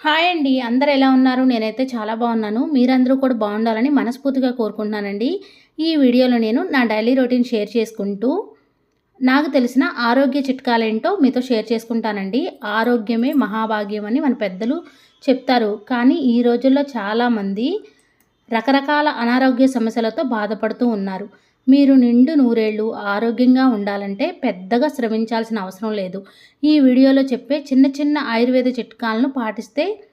Hi అండి. అందరు ఎలా ఉన్నారు? నేనైతే చాలా బాగున్నాను. మీరందరూ కూడా బాగుండాలని మనస్ఫూర్తిగా కోరుకుంటున్నానండి. ఈ వీడియోలో నేను నా డైలీ రొటీన్ షేర్ చేసుకుంటూ నాకు తెలిసిన ఆరోగ్య చిట్కాలేంటో మీతో షేర్ చేసుకుంటానండి. ఆరోగ్యమే మహాభాగ్యం అని మన పెద్దలు చెప్తారు. కానీ ఈ రోజుల్లో చాలామంది రకరకాల అనారోగ్య సమస్యలతో బాధపడుతూ ఉన్నారు. మీరు నిండు నూరేళ్ళు ఆరోగ్యంగా ఉండాలంటే పెద్దగా శ్రమించాల్సిన అవసరం లేదు. ఈ వీడియోలో చెప్పే చిన్న చిన్న ఆయుర్వేద చిట్కాలను పాటిస్తే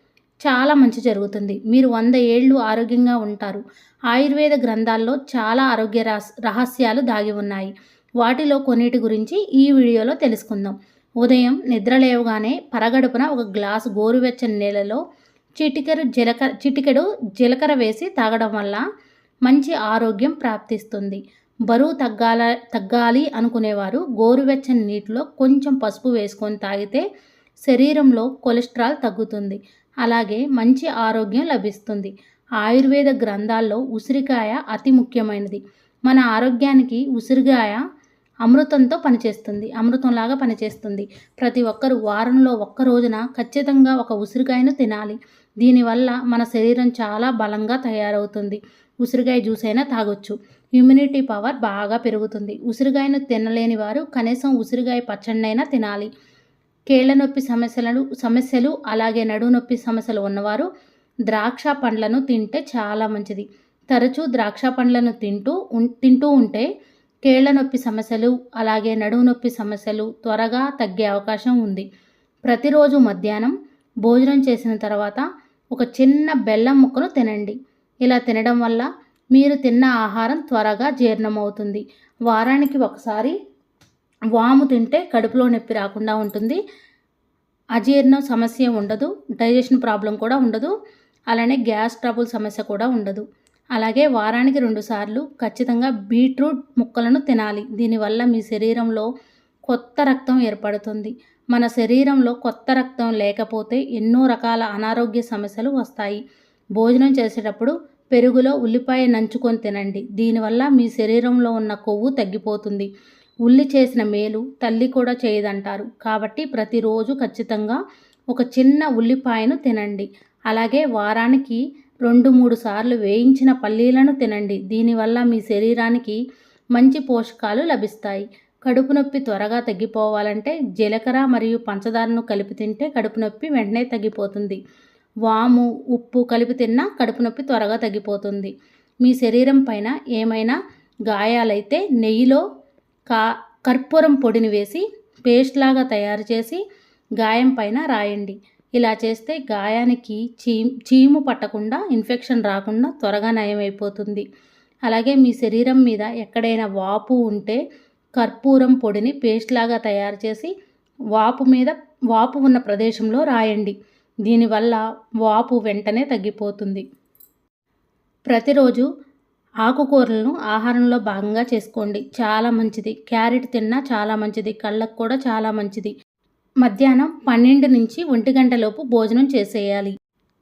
చాలా మంచి జరుగుతుంది. మీరు వంద ఏళ్ళు ఆరోగ్యంగా ఉంటారు. ఆయుర్వేద గ్రంథాల్లో చాలా ఆరోగ్య రహస్- రహస్యాలు దాగి ఉన్నాయి. వాటిలో కొన్నిటి గురించి ఈ వీడియోలో తెలుసుకుందాం. ఉదయం నిద్ర లేవగానే పరగడుపున ఒక గ్లాసు గోరువెచ్చని నీళ్ళలో చిటికెడు జీలకర్ర చిటికెడు జీలకర్ర వేసి తాగడం వల్ల మంచి ఆరోగ్యం ప్రాప్తిస్తుంది. బరువు తగ్గాల తగ్గాలి అనుకునేవారు. గోరువెచ్చని నీటిలో కొంచెం పసుపు వేసుకొని తాగితే శరీరంలో కొలెస్ట్రాల్ తగ్గుతుంది. అలాగే మంచి ఆరోగ్యం లభిస్తుంది. ఆయుర్వేద గ్రంథాల్లో ఉసిరికాయ అతి ముఖ్యమైనది. మన ఆరోగ్యానికి ఉసిరికాయ అమృతంతో పనిచేస్తుంది అమృతంలాగా పనిచేస్తుంది. ప్రతి ఒక్కరు వారంలో ఒక్క రోజున ఖచ్చితంగా ఒక ఉసిరికాయను తినాలి. దీనివల్ల మన శరీరం చాలా బలంగా తయారవుతుంది. ఉసిరికాయ జ్యూస్ అయినా తాగొచ్చు. ఇమ్యూనిటీ పవర్ బాగా పెరుగుతుంది. ఉసిరికాయను తినలేని వారు కనీసం ఉసిరికాయ పచ్చడినైనా తినాలి. కేళ్ళ నొప్పి సమస్యలను సమస్యలు అలాగే నడుము నొప్పి సమస్యలు ఉన్నవారు ద్రాక్ష పండ్లను తింటే చాలా మంచిది. తరచూ ద్రాక్ష పండ్లను తింటూ తింటూ ఉంటే కేళ్ళ నొప్పి సమస్యలు అలాగే నడుము నొప్పి సమస్యలు త్వరగా తగ్గే అవకాశం ఉంది. ప్రతిరోజు మధ్యాహ్నం భోజనం చేసిన తర్వాత ఒక చిన్న బెల్లం ముక్కను తినండి. ఇలా తినడం వల్ల మీరు తిన్న ఆహారం త్వరగా జీర్ణమవుతుంది. వారానికి ఒకసారి వాము తింటే కడుపులో నొప్పి రాకుండా ఉంటుంది. అజీర్ణం సమస్య ఉండదు. డైజెషన్ ప్రాబ్లం కూడా ఉండదు. అలానే గ్యాస్ ట్రబుల్ సమస్య కూడా ఉండదు. అలాగే వారానికి రెండుసార్లు ఖచ్చితంగా బీట్రూట్ ముక్కలను తినాలి. దీనివల్ల మీ శరీరంలో కొత్త రక్తం ఏర్పడుతుంది. మన శరీరంలో కొత్త రక్తం లేకపోతే ఎన్నో రకాల అనారోగ్య సమస్యలు వస్తాయి. భోజనం చేసేటప్పుడు పెరుగులో ఉల్లిపాయ నంచుకొని తినండి. దీనివల్ల మీ శరీరంలో ఉన్న కొవ్వు తగ్గిపోతుంది. ఉల్లి చేసిన మేలు తల్లి కూడా చేయదంటారు. కాబట్టి ప్రతిరోజు ఖచ్చితంగా ఒక చిన్న ఉల్లిపాయను తినండి. అలాగే వారానికి రెండు మూడు సార్లు వేయించిన పల్లీలను తినండి. దీనివల్ల మీ శరీరానికి మంచి పోషకాలు లభిస్తాయి. కడుపు నొప్పి త్వరగా తగ్గిపోవాలంటే జీలకర్ర మరియు పంచదారను కలిపి తింటే కడుపు నొప్పి వెంటనే తగ్గిపోతుంది. వాము ఉప్పు కలిపి తిన్నా కడుపు నొప్పి త్వరగా తగ్గిపోతుంది. మీ శరీరం పైన ఏమైనా గాయాలైతే నెయ్యిలో కా కర్పూరం పొడిని వేసి పేస్ట్ లాగా తయారు చేసి గాయం పైన రాయండి. ఇలా చేస్తే గాయానికి చీ చీము పట్టకుండా ఇన్ఫెక్షన్ రాకుండా త్వరగా నయమైపోతుంది. అలాగే మీ శరీరం మీద ఎక్కడైనా వాపు ఉంటే కర్పూరం పొడిని పేస్ట్ లాగా తయారు చేసి వాపు మీద వాపు ఉన్న ప్రదేశంలో రాయండి. దీనివల్ల వాపు వెంటనే తగ్గిపోతుంది. ప్రతిరోజు ఆకుకూరలను ఆహారంలో భాగంగా చేసుకోండి. చాలా మంచిది. క్యారెట్ తిన్నా చాలా మంచిది. కళ్ళకు కూడా చాలా మంచిది. మధ్యాహ్నం పన్నెండు నుంచి ఒంటి గంటలోపు భోజనం చేసేయాలి.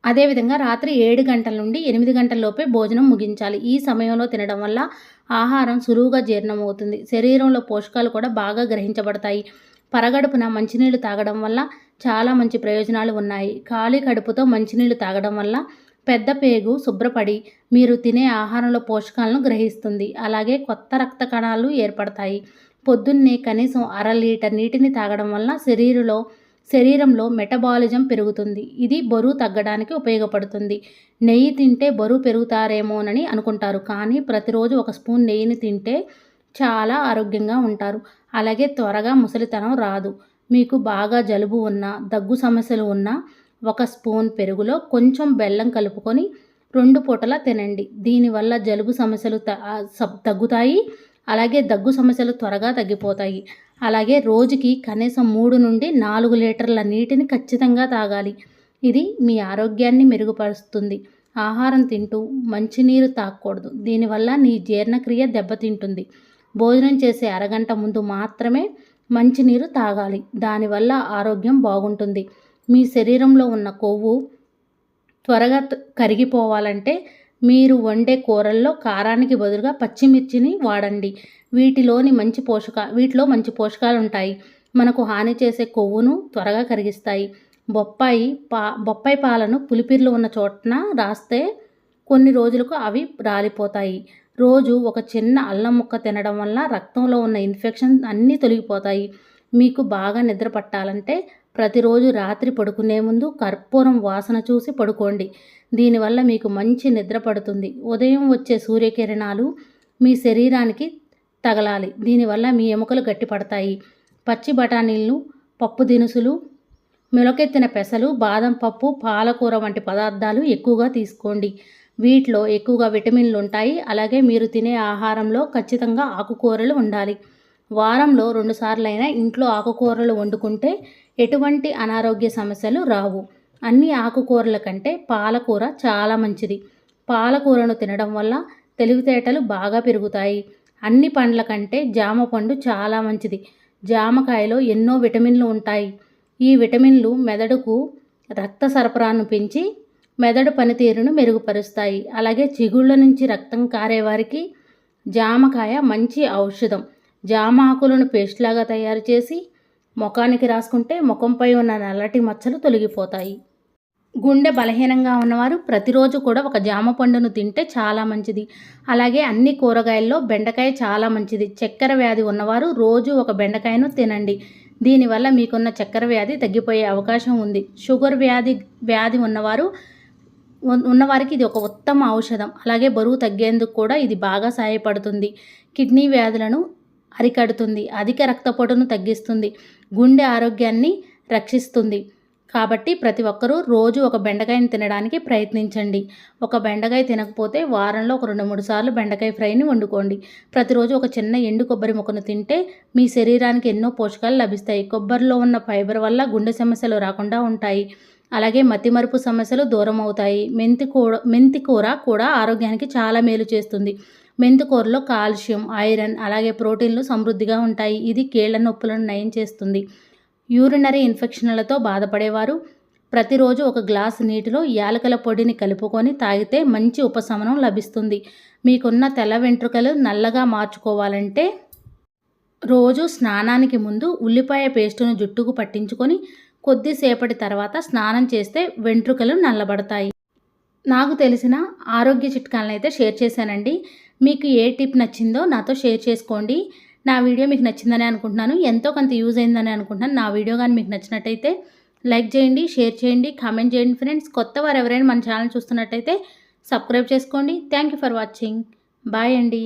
అదేవిధంగా రాత్రి ఏడు గంటల నుండి ఎనిమిది గంటలలోపే భోజనం ముగించాలి. ఈ సమయంలో తినడం వల్ల ఆహారం సులువుగా జీర్ణమవుతుంది. శరీరంలో పోషకాలు కూడా బాగా గ్రహించబడతాయి. పరగడుపున మంచినీళ్ళు తాగడం వల్ల చాలా మంచి ప్రయోజనాలు ఉన్నాయి. ఖాళీ కడుపుతో మంచినీళ్ళు తాగడం వల్ల పెద్ద పేగు శుభ్రపడి మీరు తినే ఆహారంలో పోషకాలను గ్రహిస్తుంది. అలాగే కొత్త రక్త కణాలు ఏర్పడతాయి. పొద్దున్నే కనీసం అర లీటర్ నీటిని తాగడం వల్ల శరీరంలో శరీరంలో మెటబాలిజం పెరుగుతుంది. ఇది బరువు తగ్గడానికి ఉపయోగపడుతుంది. నెయ్యి తింటే బరువు పెరుగుతారేమోనని అనుకుంటారు. కానీ ప్రతిరోజు ఒక స్పూన్ నెయ్యిని తింటే చాలా ఆరోగ్యంగా ఉంటారు. అలాగే త్వరగా ముసలితనం రాదు. మీకు బాగా జలుబు ఉన్నా దగ్గు సమస్యలు ఉన్నా ఒక స్పూన్ పెరుగులో కొంచెం బెల్లం కలుపుకొని రెండు పూటలా తినండి. దీనివల్ల జలుబు సమస్యలు త- సబ్- తగ్గుతాయి. అలాగే దగ్గు సమస్యలు త్వరగా తగ్గిపోతాయి. అలాగే రోజుకి కనీసం మూడు నుండి నాలుగు లీటర్ల నీటిని ఖచ్చితంగా తాగాలి. ఇది మీ ఆరోగ్యాన్ని మెరుగుపరుస్తుంది. ఆహారం తింటూ మంచినీరు తాగకూడదు. దీనివల్ల నీ జీర్ణక్రియ దెబ్బతింటుంది. భోజనం చేసే అరగంట ముందు మాత్రమే మంచినీరు తాగాలి. దానివల్ల ఆరోగ్యం బాగుంటుంది. మీ శరీరంలో ఉన్న కొవ్వు త్వరగా కరిగిపోవాలంటే మీరు వండే కూరల్లో కారానికి బదులుగా పచ్చిమిర్చిని వాడండి. వీటిలోని మంచి పోషక వీటిలో మంచి పోషకాలు ఉంటాయి మనకు హాని చేసే కొవ్వును త్వరగా కరిగిస్తాయి. బొప్పాయి పా బొప్పాయి పాలను పులిపిర్లు ఉన్న చోటన రాస్తే కొన్ని రోజులకు అవి రాలిపోతాయి. రోజు ఒక చిన్న అల్లం ముక్క తినడం వల్ల రక్తంలో ఉన్న ఇన్ఫెక్షన్ అన్నీ తొలగిపోతాయి. మీకు బాగా నిద్ర పట్టాలంటే ప్రతిరోజు రాత్రి పడుకునే ముందు కర్పూరం వాసన చూసి పడుకోండి. దీనివల్ల మీకు మంచి నిద్ర పడుతుంది. ఉదయం వచ్చే సూర్యకిరణాలు మీ శరీరానికి తగలాలి. దీనివల్ల మీ ఎముకలు గట్టిపడతాయి. పచ్చి బఠానీలు పప్పు దినుసులు మొలకెత్తిన పెసలు బాదం పప్పు పాలకూర వంటి పదార్థాలు ఎక్కువగా తీసుకోండి. వీటిలో ఎక్కువగా విటమిన్లు ఉంటాయి. అలాగే మీరు తినే ఆహారంలో ఖచ్చితంగా ఆకుకూరలు ఉండాలి. వారంలో రెండుసార్లైనా ఇంట్లో ఆకుకూరలు వండుకుంటే ఎటువంటి అనారోగ్య సమస్యలు రావు. అన్ని ఆకుకూరల కంటే పాలకూర చాలా మంచిది. పాలకూరను తినడం వల్ల తెలివితేటలు బాగా పెరుగుతాయి. అన్ని పండ్ల కంటే జామ పండు చాలా మంచిది. జామకాయలో ఎన్నో విటమిన్లు ఉంటాయి. ఈ విటమిన్లు మెదడుకు రక్త సరఫరాను పెంచి మెదడు పనితీరును మెరుగుపరుస్తాయి. అలాగే చిగుళ్ళ నుంచి రక్తం కారేవారికి జామకాయ మంచి ఔషధం. జామ ఆకులను పేస్ట్ లాగా తయారు చేసి ముఖానికి రాసుకుంటే ముఖంపై ఉన్న నల్లటి మచ్చలు తొలగిపోతాయి. గుండె బలహీనంగా ఉన్నవారు ప్రతిరోజు కూడా ఒక జామ పండును తింటే చాలా మంచిది. అలాగే అన్ని కూరగాయల్లో బెండకాయ చాలా మంచిది. చక్కెర వ్యాధి ఉన్నవారు రోజు ఒక బెండకాయను తినండి. దీనివల్ల మీకున్న చక్కెర వ్యాధి తగ్గిపోయే అవకాశం ఉంది. షుగర్ వ్యాధి వ్యాధి ఉన్నవారు ఉన్నవారికి ఇది ఒక ఉత్తమ ఔషధం. అలాగే బరువు తగ్గేందుకు కూడా ఇది బాగా సహాయపడుతుంది. కిడ్నీ వ్యాధులను అరికడుతుంది. అధిక రక్తపోటును తగ్గిస్తుంది. గుండె ఆరోగ్యాన్ని రక్షిస్తుంది. కాబట్టి ప్రతి ఒక్కరూ రోజు ఒక బెండకాయని తినడానికి ప్రయత్నించండి. ఒక బెండకాయ తినకపోతే వారంలో ఒక రెండు మూడు సార్లు బెండకాయ ఫ్రైని వండుకోండి. ప్రతిరోజు ఒక చిన్న ఎండు కొబ్బరి ముక్కను తింటే మీ శరీరానికి ఎన్నో పోషకాలు లభిస్తాయి. కొబ్బరిలో ఉన్న ఫైబర్ వల్ల గుండె సమస్యలు రాకుండా ఉంటాయి. అలాగే మతిమరుపు సమస్యలు దూరం అవుతాయి. మెంతి కూర మెంతి కూర కూడా ఆరోగ్యానికి చాలా మేలు చేస్తుంది. మెంతి కూరలో కాల్షియం ఐరన్ అలాగే ప్రోటీన్లు సమృద్ధిగా ఉంటాయి. ఇది కీళ్ళ నొప్పులను నయం చేస్తుంది. యూరినరీ ఇన్ఫెక్షన్లతో బాధపడేవారు. ప్రతిరోజు ఒక గ్లాస్ నీటిలో యాలకల పొడిని కలుపుకొని తాగితే మంచి ఉపశమనం లభిస్తుంది. మీకున్న తెల్ల వెంట్రుకలు నల్లగా మార్చుకోవాలంటే రోజు స్నానానికి ముందు ఉల్లిపాయ పేస్టును జుట్టుకు పట్టించుకొని కొద్దిసేపటి తర్వాత స్నానం చేస్తే వెంట్రుకలు నల్లబడతాయి. నాకు తెలిసిన ఆరోగ్య చిట్కాలను అయితే షేర్ చేశానండి. మీకు ఏ టిప్ నచ్చిందో నాతో షేర్ చేసుకోండి. నా వీడియో మీకు నచ్చిందని అనుకుంటున్నాను. ఎంతో కొంత యూజ్ అయిందని అనుకుంటున్నాను. నా వీడియో కానీ మీకు నచ్చినట్టయితే లైక్ చేయండి షేర్ చేయండి కామెంట్ చేయండి ఫ్రెండ్స్. కొత్త వారు ఎవరైనా మన ఛానల్ చూస్తున్నట్టయితే సబ్స్క్రైబ్ చేసుకోండి. Thank you for watching. Bye అండి.